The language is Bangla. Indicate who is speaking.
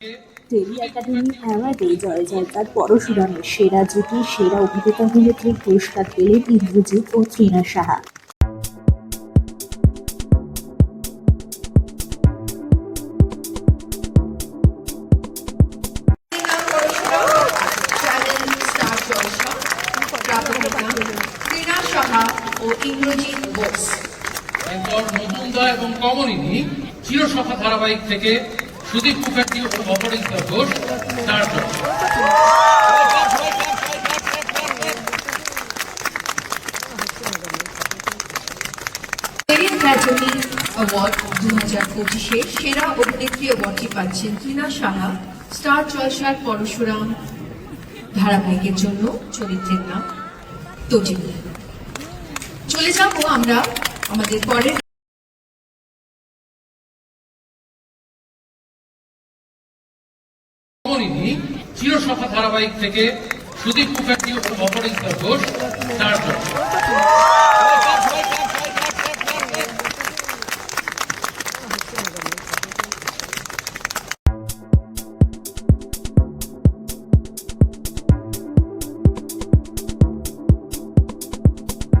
Speaker 1: টেলি একাডেমি অ্যাওয়ার্ডে জয় জয়কার পরশুরামের সেরা জুটি সেরা অভিনেতা অভিনেত্রীর পুরস্কার পেলেন ইন্দ্রজিৎ ও ত্রিনা সাহা।
Speaker 2: ও ইন্দ্রজিৎ বোস।
Speaker 3: এরপর নতুনদা এবং কমলিনী চিরসখা ধারাবাহিক থেকে সুদীপ মুখার্জি অপরাজিতা ঘোষ
Speaker 2: হাজার পঁচিশে সেরা অভিনেত্রী অ্যাওয়ার্ডটি পাচ্ছেন টিনা সাহা স্টার জলসার পরশুরাম ধারাবাহিকের জন্য চরিত্রের নাম চলে যাব আমরা আমাদের পরের
Speaker 3: কমলিনী চিরসভা ধারাবাহিক থেকে সুদীপ মুখার্জি অপরাজিতা ঘোষ জলসা।